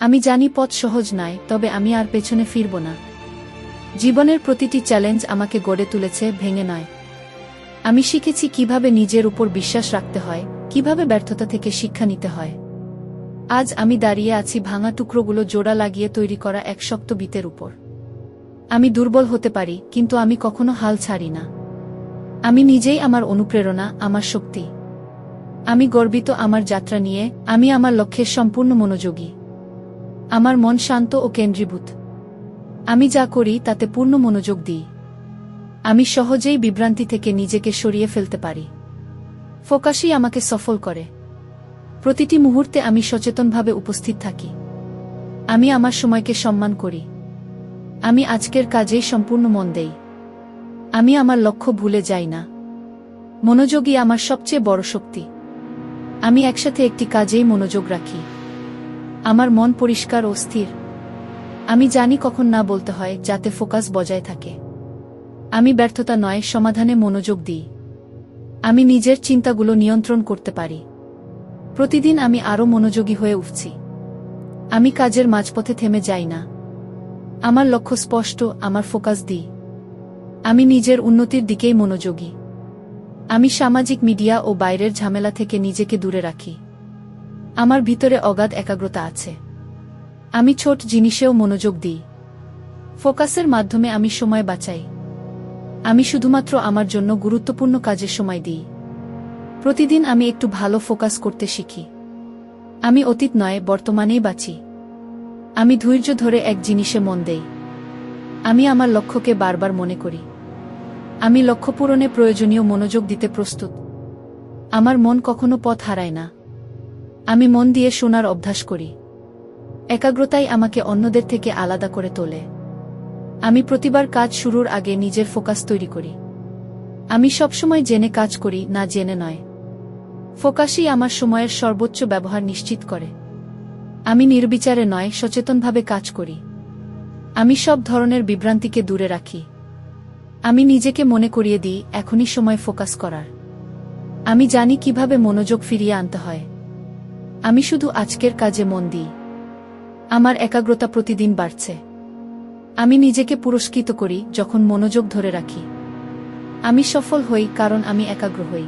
আমি জানি পথ সহজ নয় তবে আমি আর পেছনে ফিরব না। জীবনের প্রতিটি চ্যালেঞ্জ আমাকে গড়ে তুলেছে, ভেঙে নয়। আমি শিখেছি কীভাবে নিজের উপর বিশ্বাস রাখতে হয়, কীভাবে ব্যর্থতা থেকে শিক্ষা নিতে হয়। আজ আমি দাঁড়িয়ে আছি ভাঙা টুকরোগুলো জোড়া লাগিয়ে তৈরি করা এক শক্ত বিতের উপর। আমি দুর্বল হতে পারি, কিন্তু আমি কখনো হাল ছাড়ি না। আমি নিজেই আমার অনুপ্রেরণা, আমার শক্তি। আমি গর্বিত আমার যাত্রা নিয়ে, আমি আমার লক্ষ্যের সম্পূর্ণ মনোযোগী। আমার মন শান্ত ও কেন্দ্রীভূত। আমি যা করি, তাতে পূর্ণ মনোযোগ দিই। আমি সহজেই বিভ্রান্তি থেকে নিজেকে সরিয়ে ফেলতে পারি। ফোকাসই আমাকে সফল করে। প্রতিটি মুহূর্তে আমি সচেতনভাবে উপস্থিত থাকি। আমি আমার সময়কে সম্মান করি। আমি আজকের কাজেই সম্পূর্ণ মন দেই। আমি আমার লক্ষ্য ভুলে যাই না। মনোযোগই আমার সবচেয়ে বড় শক্তি। আমি একসাথে একটি কাজেই মনোযোগ রাখি। আমার মন পরিষ্কার ও স্থির। আমি জানি কখন না বলতে হয়, যাতে ফোকাস বজায় থাকে। আমি ব্যর্থতা নয়, সমাধানে মনোযোগ দিই। আমি নিজের চিন্তাগুলো নিয়ন্ত্রণ করতে পারি। প্রতিদিন আমি আরও মনোযোগী হয়ে উঠছি। আমি কাজের মাঝপথে থেমে যাই না। আমার লক্ষ্য স্পষ্ট, আমার ফোকাস দিই। আমি নিজের উন্নতির দিকেই মনোযোগী। আমি সামাজিক মিডিয়া ও বাইরের ঝামেলা থেকে নিজেকে দূরে রাখি। আমার ভিতরে অগাধ একাগ্রতা আছে। আমি ছোট জিনিসেও মনোযোগ দিই। ফোকাসের মাধ্যমে আমি সময় বাঁচাই। আমি শুধুমাত্র আমার জন্য গুরুত্বপূর্ণ কাজে সময় দিই। প্রতিদিন আমি একটু ভালো ফোকাস করতে শিখি। আমি অতীত নয়, বর্তমানেই বাঁচি। আমি ধৈর্য ধরে এক জিনিসে মন দেই। আমি আমার লক্ষ্যকে বারবার মনে করি। আমি লক্ষ্য পূরণে প্রয়োজনীয় মনোযোগ দিতে প্রস্তুত। আমার মন কখনো পথ হারায় না। আমি মন দিয়ে শোনার অভ্যাস করি। একাগ্রতাই আমাকে অন্যদের থেকে আলাদা করে তোলে। আমি প্রতিবার কাজ শুরুর আগে নিজের ফোকাস তৈরি করি। আমি সবসময় জেনে কাজ করি, না জেনে নয়। ফোকাসই আমার সময়ের সর্বোচ্চ ব্যবহার নিশ্চিত করে। আমি নির্বিচারে নয়, সচেতনভাবে কাজ করি। আমি সব ধরনের বিভ্রান্তিকে দূরে রাখি। আমি নিজেকে মনে করিয়ে দিই, এখনই সময় ফোকাস করার। আমি জানি কীভাবে মনোযোগ ফিরিয়ে আনতে হয়। আমি শুধু আজকের কাজে মন দিই। আমার একাগ্রতা প্রতিদিন বাড়ছে। আমি নিজেকে পুরস্কৃত করি যখন মনোযোগ ধরে রাখি। আমি সফল হই কারণ আমি একাগ্র হই।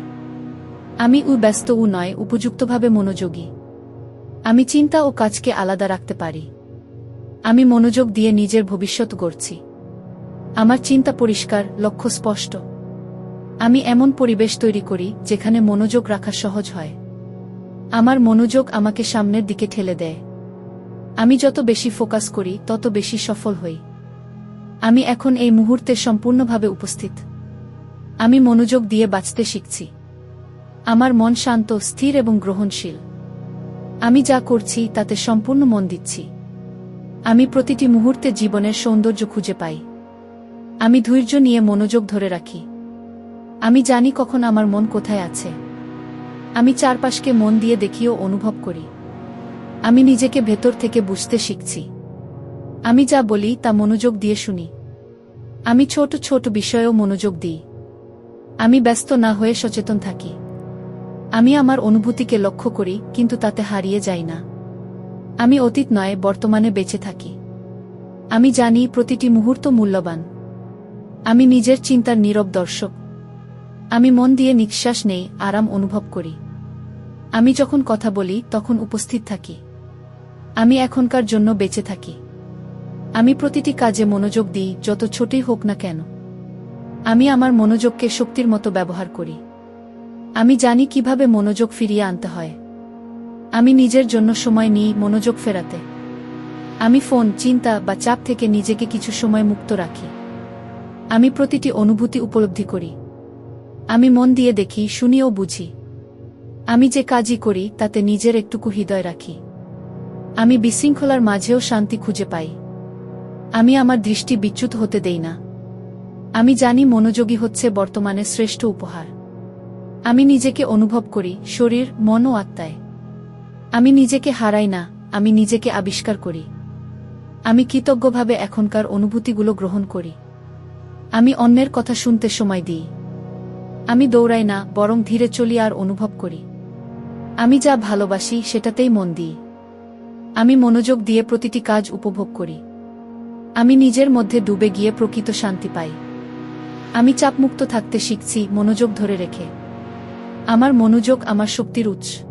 আমি উ ব্যস্ত উ নয়, উপযুক্তভাবে মনোযোগী। আমি চিন্তা ও কাজকে আলাদা রাখতে পারি। আমি মনোযোগ দিয়ে নিজের ভবিষ্যৎ গড়ছি। আমার চিন্তা পরিষ্কার, লক্ষ্য স্পষ্ট। আমি এমন পরিবেশ তৈরি করি যেখানে মনোযোগ রাখা সহজ হয়। আমার মনোযোগ আমাকে সামনের দিকে ঠেলে দেয়। আমি যত বেশি ফোকাস করি, তত বেশি সফল হই। আমি এখন এই মুহূর্তে সম্পূর্ণভাবে উপস্থিত। আমি মনোযোগ দিয়ে বাঁচতে শিখছি। আমার মন শান্ত, স্থির এবং গ্রহণশীল। আমি যা করছি, তাতে সম্পূর্ণ মন দিচ্ছি। আমি প্রতিটি মুহূর্তে জীবনের সৌন্দর্য খুঁজে পাই। আমি ধৈর্য নিয়ে মনোযোগ ধরে রাখি। আমি জানি কখন আমার মন কোথায় আছে। আমি চারপাশকে মন দিয়ে দেখিও অনুভব করি। আমি নিজেকে ভেতর থেকে বুঝতে শিখছি। আমি যা বলি তা মনোযোগ দিয়ে শুনি। আমি ছোট ছোট বিষয়েও মনোযোগ দিই। আমি ব্যস্ত না হয়ে সচেতন থাকি। আমি আমার অনুভূতিকে লক্ষ্য করি, কিন্তু তাতে হারিয়ে যাই না। আমি অতীত নয়, বর্তমানে বেঁচে থাকি। আমি জানি প্রতিটি মুহূর্ত মূল্যবান। আমি নিজের চিন্তার নীরব দর্শক। আমি মন দিয়ে নিঃশ্বাস নেই, আরাম অনুভব করি। আমি যখন কথা বলি, তখন উপস্থিত থাকি। আমি এখনকার জন্য বেঁচে থাকি। আমি প্রতিটি কাজে মনোযোগ দিই, যত ছোটই হোক না কেন। আমি আমার মনোযোগকে শক্তির মতো ব্যবহার করি। আমি জানি কীভাবে মনোযোগ ফিরিয়ে আনতে হয়। আমি নিজের জন্য সময় নিই মনোযোগ ফেরাতে। আমি ফোন, চিন্তা বা চাপ থেকে নিজেকে কিছু সময় মুক্ত রাখি। আমি প্রতিটি অনুভূতি উপলব্ধি করি। আমি মন দিয়ে দেখি শুনি ও বুঝি। আমি যে কাজই করি, তাতে নিজের একটুকু হৃদয় রাখি। আমি বিশৃঙ্খলার মাঝেও শান্তি খুঁজে পাই। আমি আমার দৃষ্টি বিচ্যুত হতে দেই না। আমি জানি মনোযোগী হচ্ছে বর্তমানে শ্রেষ্ঠ উপহার। আমি নিজেকে অনুভব করি, শরীর, মন ও আত্মায়। আমি নিজেকে হারাই না, আমি নিজেকে আবিষ্কার করি। আমি কৃতজ্ঞভাবে এখনকার অনুভূতিগুলো গ্রহণ করি। আমি অন্যের কথা শুনতে সময় দিই। আমি দৌড়াই না, বরং ধীরে চলি আর অনুভব করি। আমি যা ভালোবাসি, সেটাতেই মন দিই। আমি মনোযোগ দিয়ে প্রতিটি কাজ উপভোগ করি। আমি নিজের মধ্যে ডুবে গিয়ে প্রকৃত শান্তি পাই। আমি চাপমুক্ত থাকতে শিখছি, মনোযোগ ধরে রেখে। আমার মনোযোগ আমার শক্তির উৎস।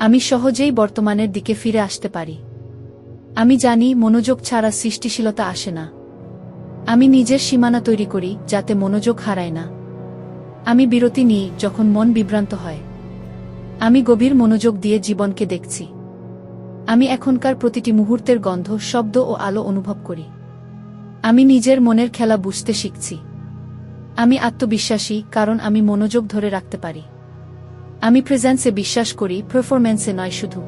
আমি সহজেই বর্তমানের দিকে ফিরে আসতে পারি। আমি জানি, মনোযোগ ছাড়া সৃষ্টিশীলতা আসে না। আমি নিজের সীমানা তৈরি করি, যাতে মনোযোগ হারায় না। আমি বিরতি নিই যখন মন বিভ্রান্ত হয়। আমি গভীর মনোযোগ দিয়ে জীবনকে দেখছি। আমি এখনকার প্রতিটি মুহূর্তের গন্ধ, শব্দ ও আলো অনুভব করি। আমি নিজের মনের খেলা বুঝতে শিখছি। আমি আত্মবিশ্বাসী, কারণ আমি মনোযোগ ধরে রাখতে পারি। আমি প্রেজেন্সে বিশ্বাস করি, পারফরম্যান্সে নয় শুধু।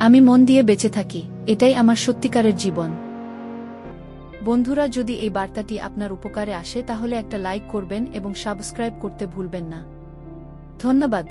আমি মন দিয়ে বেঁচে থাকি, এটাই আমার সত্যিকারের জীবন। বন্ধুরা, যদি এই বার্তাটি আপনার উপকারে আসে, তাহলে একটা লাইক করবেন এবং সাবস্ক্রাইব করতে ভুলবেন না। ধন্যবাদ।